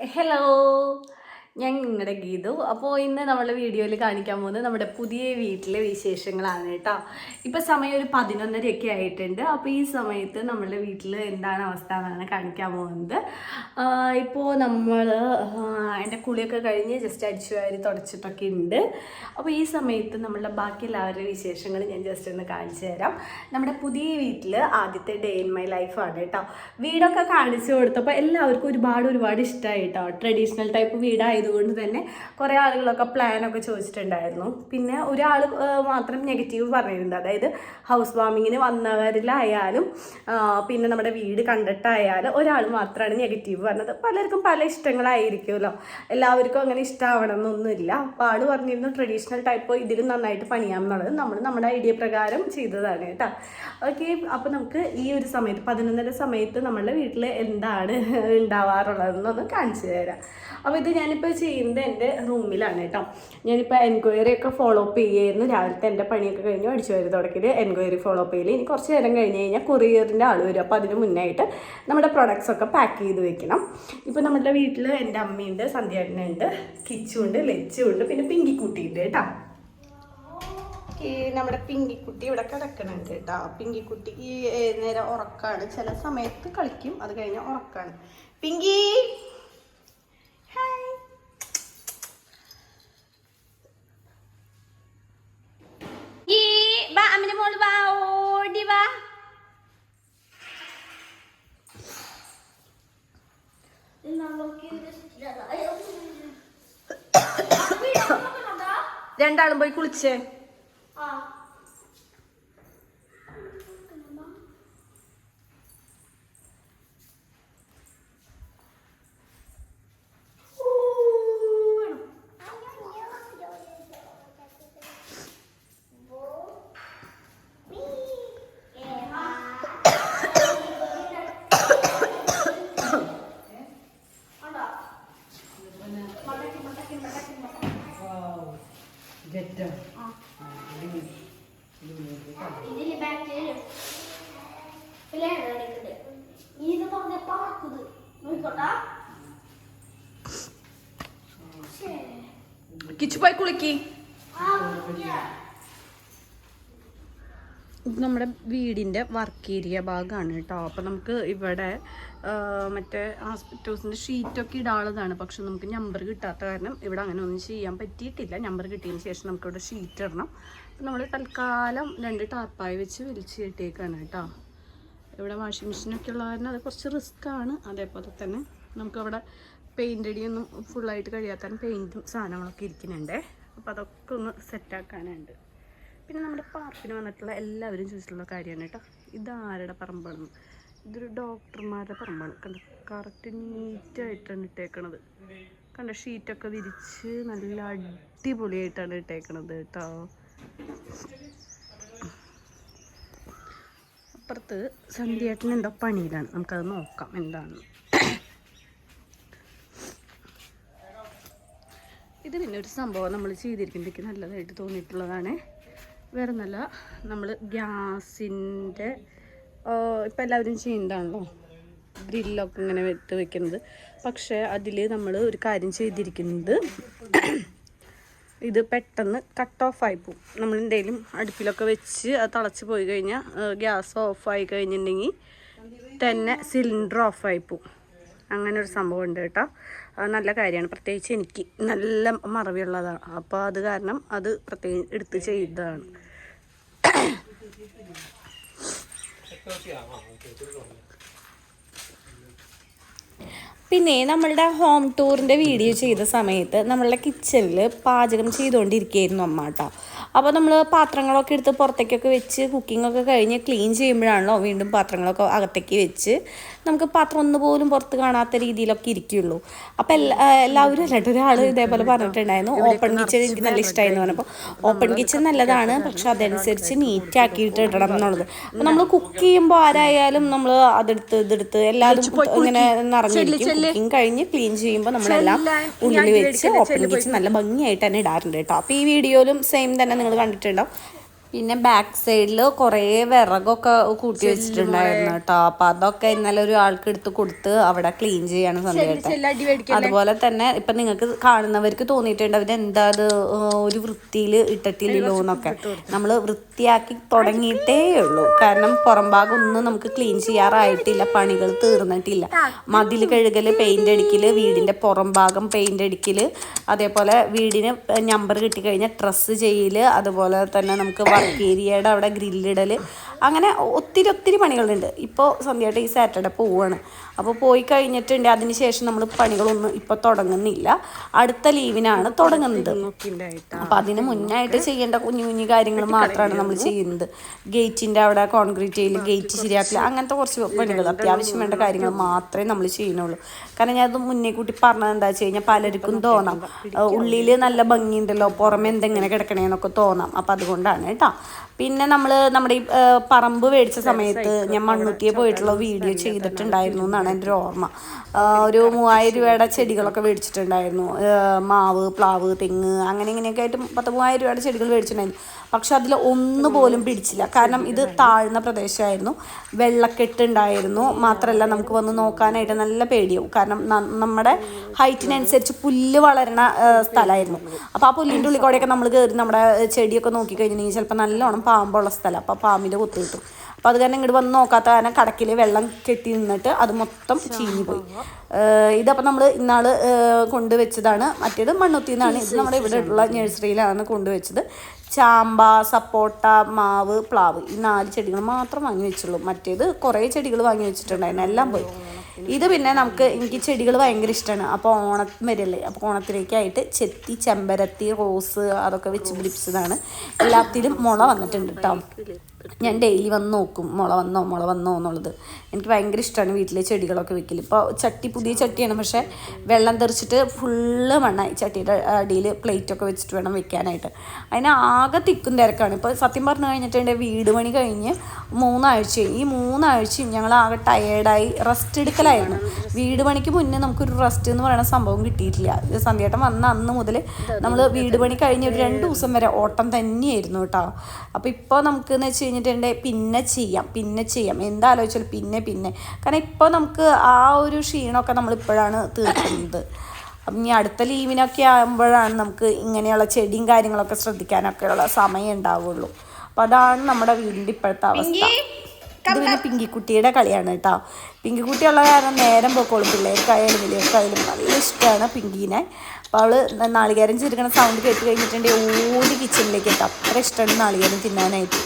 Hello. ഞാൻ നിങ്ങളുടെ ഗീതു. അപ്പോൾ ഇന്ന് നമ്മുടെ വീഡിയോയിൽ കാണിക്കാൻ പോകുന്നത് നമ്മുടെ പുതിയ വീട്ടിലെ വിശേഷങ്ങളാണ് കേട്ടോ. ഇപ്പോൾ സമയം ഒരു പതിനൊന്നരയൊക്കെ ആയിട്ടുണ്ട്. അപ്പോൾ ഈ സമയത്ത് നമ്മളുടെ വീട്ടിൽ എന്താണ് അവസ്ഥ എന്നാണ് കാണിക്കാൻ പോകുന്നത്. ഇപ്പോൾ നമ്മൾ എന്റെ കുളിയൊക്കെ കഴിഞ്ഞ് ജസ്റ്റ് അടിച്ചു വാരി തുടച്ചിട്ടൊക്കെ ഉണ്ട് അപ്പോൾ ഈ സമയത്ത് നമ്മളുടെ ബാക്കി എല്ലാവരുടെ വിശേഷങ്ങൾ ഞാൻ ജസ്റ്റ് ഒന്ന് കാണിച്ചു തരാം. നമ്മുടെ പുതിയ വീട്ടിൽ ആദ്യത്തെ ഡേ ഇൻ മൈ ലൈഫാണ് കേട്ടോ. വീടൊക്കെ കാണിച്ചു കൊടുത്തപ്പോൾ എല്ലാവർക്കും ഒരുപാട് ഒരുപാട് ഇഷ്ടമായി കേട്ടോ. ട്രഡീഷണൽ ടൈപ്പ് വീടായതുകൊണ്ട് തന്നെ കുറേ ആളുകളൊക്കെ പ്ലാനൊക്കെ ചോദിച്ചിട്ടുണ്ടായിരുന്നു. പിന്നെ ഒരാൾ മാത്രം നെഗറ്റീവ് പറഞ്ഞിട്ടുണ്ട്. അതായത് ഹൗസ് വാമിങ്ങിന് വന്നവരിലായാലും പിന്നെ നമ്മുടെ വീട് കണ്ടിട്ടായാലും ഒരാൾ മാത്രമാണ് നെഗറ്റീവ് പറഞ്ഞത്. പലർക്കും പല ഇഷ്ടങ്ങളായിരിക്കുമല്ലോ. എല്ലാവർക്കും അങ്ങനെ ഇഷ്ടമാവണം എന്നൊന്നുമില്ല അപ്പോൾ ആൾ പറഞ്ഞിരുന്നു ട്രഡീഷണൽ ടൈപ്പ് ഇതിലും നന്നായിട്ട് പണിയാം എന്നുള്ളത്. നമ്മൾ നമ്മുടെ ഐഡിയ പ്രകാരം ചെയ്തതാണ് കേട്ടോ. ഓക്കെ അപ്പോൾ നമുക്ക് ഈ ഒരു സമയത്ത് പതിനൊന്നര സമയത്ത് നമ്മളുടെ വീട്ടിൽ എന്താണ് ഉണ്ടാവാറുള്ളതെന്നൊന്ന് കാണിച്ചു തരാം. അപ്പോൾ ഇത് ഞാനിപ്പോൾ ചെയ്യുന്നത് എന്റെ റൂമിലാണ് കേട്ടോ. ഞാനിപ്പോൾ എൻക്വയറി ഒക്കെ ഫോളോ അപ്പ് ചെയ്യായിരുന്നു. രാവിലത്തെ എന്റെ പണിയൊക്കെ കഴിഞ്ഞ് അടിച്ചു വരും തുടക്കിൽ എൻക്വയറി ഫോളോ അപ്പ് ചെയ്യില്ല ഇനി കുറച്ച് നേരം കഴിഞ്ഞ് കഴിഞ്ഞാൽ കൊറിയറിന്റെ ആൾ വരും. അപ്പോൾ അതിന് മുന്നായിട്ട് നമ്മുടെ പ്രൊഡക്ട്സ് ഒക്കെ പാക്ക് ചെയ്ത് വെക്കണം. ഇപ്പോൾ നമ്മുടെ വീട്ടിൽ എന്റെ അമ്മയുണ്ട് സന്ധ്യാട്ടനുണ്ട് കിച്ചുണ്ട് ലച്ചുണ്ട് പിന്നെ പിങ്കിക്കുട്ടിയുണ്ട് കേട്ടോ. ഈ നമ്മുടെ പിങ്കിക്കുട്ടി ഇവിടെ കിടക്കണുണ്ട് കേട്ടോ. പിങ്കിക്കുട്ടി ഈ നേരം ഉറക്കാണ്. ചില സമയത്ത് കളിക്കും. അത് കഴിഞ്ഞാൽ ഉറക്കാണ്. പിങ്കി! രണ്ടാളും പോയി കുളിച്ചേ. ഇതിൽ ബാക്ടീരിയ ഇത് പറഞ്ഞ നോക്കോട്ടാ കിച്ചു പോയി കുളിക്കി. നമ്മുടെ വീടിന്റെ വർക്ക് ഏരിയ ഭാഗമാണ് കേട്ടോ. അപ്പോൾ നമുക്ക് ഇവിടെ മറ്റേ ഹോസ്പിറ്റൽസിന്റെ ഷീറ്റൊക്കെ ഇടാനുള്ളതാണ്. പക്ഷെ നമുക്ക് നമ്പർ കിട്ടാത്ത കാരണം ഇവിടെ അങ്ങനെ ഒന്നും ചെയ്യാൻ പറ്റിയിട്ടില്ല. നമ്പർ കിട്ടിയതിന് ശേഷം നമുക്കിവിടെ ഷീറ്റ് ഇടണം. അപ്പം നമ്മൾ തൽക്കാലം രണ്ട് ടാർപ്പായി വെച്ച് വലിച്ച് കിട്ടിയേക്കാണ് കേട്ടോ. ഇവിടെ വാഷിംഗ് മെഷീനൊക്കെ ഉള്ള കാരണം അത് കുറച്ച് റിസ്ക് ആണ്. അതേപോലെ തന്നെ നമുക്കവിടെ പെയിന്റ് അടിയൊന്നും ഫുള്ളായിട്ട് കഴിയാത്ത പെയിന്റും സാധനങ്ങളൊക്കെ ഇരിക്കുന്നുണ്ട്. അപ്പോൾ അതൊക്കെ ഒന്ന് സെറ്റാക്കാനുണ്ട് പിന്നെ നമ്മുടെ പാർക്കിന് വന്നിട്ടുള്ള എല്ലാവരും ചോദിച്ചിട്ടുള്ള കാര്യമാണ് കേട്ടോ. ഇതാരുടെ പറമ്പാണെന്ന്. ഇതൊരു ഡോക്ടർമാരുടെ പറമ്പാണ്. കണ്ട? കറക്റ്റ് നീറ്റായിട്ടാണ് ഇട്ടേക്കണത്. കണ്ട? ഷീറ്റൊക്കെ വിരിച്ച് നല്ല അടിപൊളിയായിട്ടാണ് ഇട്ടേക്കണത് കേട്ടോ. അപ്പുറത്ത് സന്ധ്യേട്ടൻ എന്തോ പണിയിലാണ്. നമുക്കത് നോക്കാം എന്താണ്. ഇത് പിന്നെ ഒരു സംഭവം നമ്മൾ ചെയ്തിരിക്കുമ്പോഴേക്ക് നല്ലതായിട്ട് തോന്നിയിട്ടുള്ളതാണ്. വേറെ നല്ല നമ്മൾ ഗ്യാസിന്റെ ഇപ്പം എല്ലാവരും ചെയ്യുന്നതാണല്ലോ. ഗ്രില്ലൊക്കെ ഇങ്ങനെ എടുത്ത് വെക്കുന്നത് പക്ഷേ അതിൽ നമ്മൾ ഒരു കാര്യം ചെയ്തിരിക്കുന്നത് ഇത് പെട്ടെന്ന് കട്ട് ഓഫ് ആയി പോവും. നമ്മൾ എന്തെങ്കിലും അടുപ്പിലൊക്കെ വെച്ച് അത് തിളച്ച് പോയി കഴിഞ്ഞാൽ ഗ്യാസ് ഓഫായി കഴിഞ്ഞിട്ടുണ്ടെങ്കിൽ തന്നെ സിലിണ്ടർ ഓഫായി പോവും. അങ്ങനെ ഒരു സംഭവം ഉണ്ട് കേട്ടോ. അത് നല്ല കാര്യമാണ്. പ്രത്യേകിച്ച് എനിക്ക് നല്ല മറവിയുള്ളതാണ് അപ്പോൾ അത് കാരണം അത് പ്രത്യേകം എടുത്ത് ചെയ്തതാണ്. പിന്നെ നമ്മളുടെ ഹോം ടൂറിന്റെ വീഡിയോ ചെയ്ത സമയത്ത് നമ്മളുടെ കിച്ചണിൽ പാചകം ചെയ്തുകൊണ്ടിരിക്കുകയായിരുന്നു അമ്മ കേട്ടോ അപ്പോൾ നമ്മൾ പാത്രങ്ങളൊക്കെ എടുത്ത് പുറത്തേക്കൊക്കെ വെച്ച് കുക്കിംഗ് ഒക്കെ കഴിഞ്ഞ് ക്ലീൻ ചെയ്യുമ്പോഴാണല്ലോ വീണ്ടും പാത്രങ്ങളൊക്കെ അകത്തേക്ക് വെച്ച് നമുക്ക് പാത്രം ഒന്നുപോലും പുറത്ത് കാണാത്ത രീതിയിലൊക്കെ ഇരിക്കുള്ളൂ. അപ്പോൾ എല്ലാ എല്ലാവരും അല്ലാണ്ട് ഒരാൾ ഇതേപോലെ പറഞ്ഞിട്ടുണ്ടായിരുന്നു. ഓപ്പൺ കിച്ചൺ എനിക്ക് നല്ല ഇഷ്ടമായി എന്ന് പറഞ്ഞപ്പോൾ ഓപ്പൺ കിച്ചൺ നല്ലതാണ്. പക്ഷെ അതനുസരിച്ച് നീറ്റ് ആക്കിയിട്ട് ഇടണം എന്നുള്ളത്. അപ്പോൾ നമ്മൾ കുക്ക് ചെയ്യുമ്പോൾ ആരായാലും നമ്മൾ അതെടുത്ത് ഇതെടുത്ത് എല്ലാവരും ഇങ്ങനെ നിറഞ്ഞിരിക്കും. കുക്കിംഗ് കഴിഞ്ഞ് ക്ലീൻ ചെയ്യുമ്പോൾ നമ്മളെല്ലാം ഉള്ളിൽ വെച്ച് ഓപ്പൺ കിച്ചൺ നല്ല ഭംഗിയായിട്ട് തന്നെ ഇടാറുണ്ട് കേട്ടോ. അപ്പോൾ ഈ വീഡിയോയിലും സെയിം തന്നെ നിങ്ങൾ കണ്ടിട്ടുണ്ടാവും. പിന്നെ ബാക്ക് സൈഡിൽ കുറേ വിറകൊക്കെ കൂട്ടി വെച്ചിട്ടുണ്ടായിരുന്നു കേട്ടോ. അപ്പൊ അതൊക്കെ ഇന്നലെ ഒരു ആൾക്ക് എടുത്ത് കൊടുത്ത് അവിടെ ക്ലീൻ ചെയ്യാണ് സന്ധ്യയായിട്ട്. അതുപോലെ തന്നെ ഇപ്പൊ നിങ്ങൾക്ക് കാണുന്നവർക്ക് തോന്നിയിട്ടുണ്ട് അവർ എന്താ അത് ഒരു വൃത്തിയിൽ ഇട്ടിട്ടില്ലല്ലോ എന്നൊക്കെ. നമ്മൾ വൃത്തിയാക്കി തുടങ്ങിയിട്ടേ ഉള്ളൂ. കാരണം പുറം ഭാഗം ഒന്നും നമുക്ക് ക്ലീൻ ചെയ്യാറായിട്ടില്ല പണികൾ തീർന്നിട്ടില്ല. മതിൽ കഴുകൽ പെയിന്റ് അടിക്കൽ വീടിന്റെ പുറം ഭാഗം പെയിന്റ് അടിക്കൽ അതേപോലെ വീടിന് നമ്പർ കിട്ടിക്കഴിഞ്ഞാൽ ഡ്രസ്സ് ചെയ്യൽ അതുപോലെ തന്നെ നമുക്ക് വർക്ക് ഏരിയയുടെ അവിടെ ഗ്രില്ലിടൽ അങ്ങനെ ഒത്തിരി ഒത്തിരി പണികളുണ്ട്. ഇപ്പോൾ സന്ധ്യയായിട്ട് ഈ സാറ്റർഡേ പോവുകയാണ് അപ്പോൾ പോയി കഴിഞ്ഞിട്ടുണ്ട്. അതിന് ശേഷം നമ്മൾ പണികളൊന്നും ഇപ്പോൾ തുടങ്ങുന്നില്ല. അടുത്ത ലീവിനാണ് തുടങ്ങുന്നത്. അപ്പം അതിന് മുന്നായിട്ട് ചെയ്യേണ്ട കുഞ്ഞു കുഞ്ഞു കാര്യങ്ങൾ മാത്രമാണ് നമ്മൾ ചെയ്യുന്നത്. ഗേറ്റിന്റെ അവിടെ കോൺക്രീറ്റ് ചെയ്യൽ ഗേറ്റ് ശരിയാക്കൽ അങ്ങനത്തെ കുറച്ച് പണികൾ അത്യാവശ്യം വേണ്ട കാര്യങ്ങൾ മാത്രമേ നമ്മൾ ചെയ്യുന്നുള്ളൂ. കാരണം ഞാനത് മുന്നേ കൂട്ടി പറഞ്ഞത് എന്താ വെച്ച് കഴിഞ്ഞാൽ പലർക്കും തോന്നാം. ഉള്ളിൽ നല്ല ഭംഗിയുണ്ടല്ലോ പുറമെ എന്തെങ്ങനെ കിടക്കണേന്നൊക്കെ തോന്നാം. അപ്പം അതുകൊണ്ടാണ് കേട്ടോ. പിന്നെ നമ്മൾ നമ്മുടെ ഈ പറമ്പ് മേടിച്ച സമയത്ത് ഞാൻ മണ്ണുത്തിയെ പോയിട്ടുള്ള വീഡിയോ ചെയ്തിട്ടുണ്ടായിരുന്നു എന്നാണ് എന്റെ ഒരു ഓർമ്മ ഒരു മൂവായിരം രൂപയുടെ ചെടികളൊക്കെ മേടിച്ചിട്ടുണ്ടായിരുന്നു. മാവ് പ്ലാവ് തെങ്ങ് അങ്ങനെ ഇങ്ങനെയൊക്കെ ആയിട്ട് പത്ത് മൂവായിരം രൂപയുടെ ചെടികൾ മേടിച്ചിട്ടുണ്ടായിരുന്നു. പക്ഷെ അതിൽ ഒന്നു പോലും പിടിച്ചില്ല. കാരണം ഇത് താഴ്ന്ന പ്രദേശമായിരുന്നു വെള്ളക്കെട്ട് ഉണ്ടായിരുന്നു. മാത്രമല്ല നമുക്ക് വന്ന് നോക്കാനായിട്ട് നല്ല പേടിയാവും. കാരണം നമ്മുടെ ഹൈറ്റിനനുസരിച്ച് പുല്ല് വളരണ സ്ഥലമായിരുന്നു. അപ്പോൾ ആ പുല്ലിന്റെ ഉള്ളിൽ കൂടെയൊക്കെ നമ്മൾ കയറി നമ്മുടെ ചെടിയൊക്കെ നോക്കി കഴിഞ്ഞിട്ടുണ്ടെങ്കിൽ ചിലപ്പോൾ നല്ലോണം പാമ്പുള്ള സ്ഥലം. അപ്പോൾ പാമ്പിന്റെ കുത്തു കിട്ടും. അപ്പോൾ അത് കാരണം ഇങ്ങോട്ട് വന്ന് നോക്കാത്ത കാരണം കടക്കിൽ വെള്ളം കെട്ടി നിന്നിട്ട് അത് മൊത്തം ചീഞ്ഞു പോയി. ഇതപ്പോൾ നമ്മൾ ഇന്നാൾ കൊണ്ടുവച്ചതാണ് മറ്റേത് മണ്ണുത്തി നിന്നാണ് ഇത് നമ്മുടെ ഇവിടെ ഉള്ള നഴ്സറിയിലാണ് കൊണ്ടുവച്ചത് ചാമ്പ സപ്പോട്ട മാവ് പ്ലാവ് ഈ നാല് ചെടികൾ മാത്രം വാങ്ങി വെച്ചുള്ളൂ. മറ്റേത് കുറേ ചെടികൾ വാങ്ങി വെച്ചിട്ടുണ്ടായിരുന്നു. എല്ലാം പോയി. ഇത് പിന്നെ നമുക്ക് എനിക്ക് ചെടികൾ ഭയങ്കര ഇഷ്ടമാണ് അപ്പോൾ ഓണം വരല്ലേ? അപ്പോൾ ഓണത്തിലേക്കായിട്ട് ചെത്തി ചെമ്പരത്തി റോസ് അതൊക്കെ വെച്ച് പിടിപ്പിച്ചതാണ്. എല്ലാത്തിലും മുള വന്നിട്ടുണ്ട് കേട്ടോ ഞാൻ ഡെയിലി വന്ന് നോക്കും മുള വന്നോ മുള വന്നോ എന്നുള്ളത്. എനിക്ക് ഭയങ്കര ഇഷ്ടമാണ് വീട്ടിലെ ചെടികളൊക്കെ വെക്കൽ ഇപ്പോൾ ചട്ടി പുതിയ ചട്ടിയാണ് പക്ഷേ വെള്ളം തെറിച്ചിട്ട് ഫുള്ള് മണ്ണായി ചട്ടിയുടെ അടിയിൽ പ്ലേറ്റൊക്കെ വെച്ചിട്ട് വേണം വെക്കാനായിട്ട്. അതിന് ആകെ തിക്കും തിരക്കാണ്. ഇപ്പോൾ സത്യം പറഞ്ഞു കഴിഞ്ഞിട്ടുണ്ടെങ്കിൽ വീട് പണി കഴിഞ്ഞ് മൂന്നാഴ്ചയും ഈ മൂന്നാഴ്ചയും ഞങ്ങൾ ആകെ ടയേർഡായി റെസ്റ്റ് എടുക്കലായിരുന്നു. വീട് പണിക്ക് മുന്നേ നമുക്കൊരു റെസ്റ്റ് എന്ന് പറയുന്ന സംഭവം കിട്ടിയിട്ടില്ല. ഇത് സന്ധ്യേട്ടൻ വന്ന അന്ന് മുതൽ നമ്മൾ വീട് പണി കഴിഞ്ഞ് ഒരു രണ്ട് ദിവസം വരെ ഓട്ടം തന്നെയായിരുന്നു കേട്ടോ. അപ്പോൾ ഇപ്പോൾ നമുക്ക് എന്ന് വെച്ച് കഴിഞ്ഞിട്ടുണ്ടെങ്കിൽ പിന്നെ ചെയ്യാം പിന്നെ ചെയ്യാം. എന്താലോചിച്ചാലും പിന്നെ പിന്നെ. കാരണം ഇപ്പോൾ നമുക്ക് ആ ഒരു ക്ഷീണമൊക്കെ നമ്മൾ ഇപ്പോഴാണ് തീർക്കുന്നത്. അപ്പം ഇനി അടുത്ത ലീവിനൊക്കെ ആകുമ്പോഴാണ് നമുക്ക് ഇങ്ങനെയുള്ള ചെടിയും കാര്യങ്ങളൊക്കെ ശ്രദ്ധിക്കാനൊക്കെയുള്ള സമയം ഉണ്ടാവുള്ളൂ. അപ്പം അതാണ് നമ്മുടെ വീടിന്റെ ഇപ്പോഴത്തെ അവസ്ഥ. ഇത് പിന്നെ പിങ്കിക്കുട്ടിയുടെ കളിയാണ് കേട്ടോ. പിങ്കിക്കുട്ടിയുള്ള കാരണം നേരം പോക്കോളും. പിള്ളേർക്കായാലും വലിയവർക്കായാലും നല്ല ഇഷ്ടമാണ് പിങ്കീനെ. അപ്പോൾ അവൾ നാളികേരം ചെറുക്കണ സൗണ്ട് കേട്ട് കഴിഞ്ഞിട്ടുണ്ടെങ്കിൽ ഓടി കിച്ചണിലേക്ക് എത്താം. അത്ര ഇഷ്ടമാണ് നാളികേരം തിന്നാനായിട്ട്.